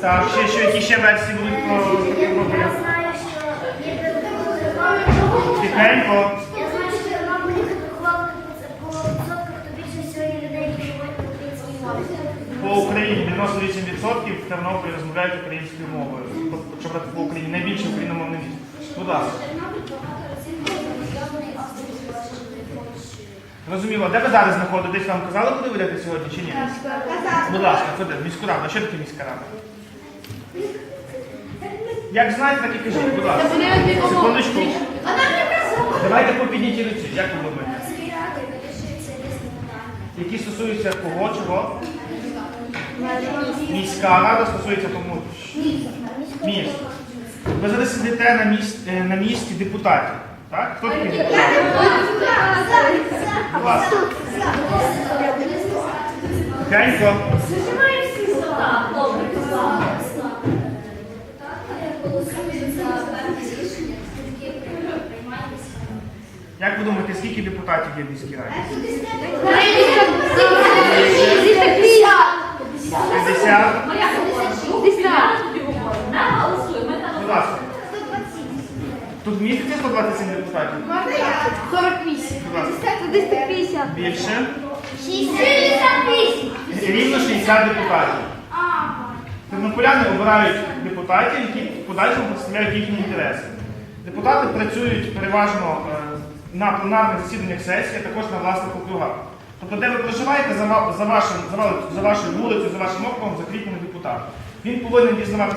Так, ще, що, які ще версії будуть про? Я знаю, що є Тихенько. Я знаю, що рахували по відсотках, то більше сьогодні людей, які говорять на українській мові. По Україні 98% в Тернополі розмовляють українською мовою. Тобто, Якщо брати по Україні, найбільше україномовне місто. Будь ласка. Тернопіль багато разів Польщею. Де ви зараз знаходитесь? Вам казали, куди ви йдете сьогодні чи ні? Будь ласка, ходи, міську раду. А що таке міська рада? Як знаєте, так і кажіть, будь ласка. Секундочку. Давайте по піднятій руці. Як ви думаєте? Які стосуються кого, чого? Міська рада стосується тому. Міст. Ви зараз сидите на місці, на місці депутатів. Так? Хто такі депутати? Будь ласка. Як ви думаєте, скільки депутатів є в міській раді? 50? Будь ласка. Тут міститься 127 депутатів? Будь ласка. Більше? Рівно 60 депутатів. Тернополяни обирають депутатів, які в подальшому представляють їхні інтереси. Депутати працюють переважно е, на пленарних засіданнях сесії, а також на власних округах. Тобто, де ви проживаєте, за, ва- за, вашим, за вашою вулицею, за вашим округом закріплений депутат. Він повинен дізнаватися.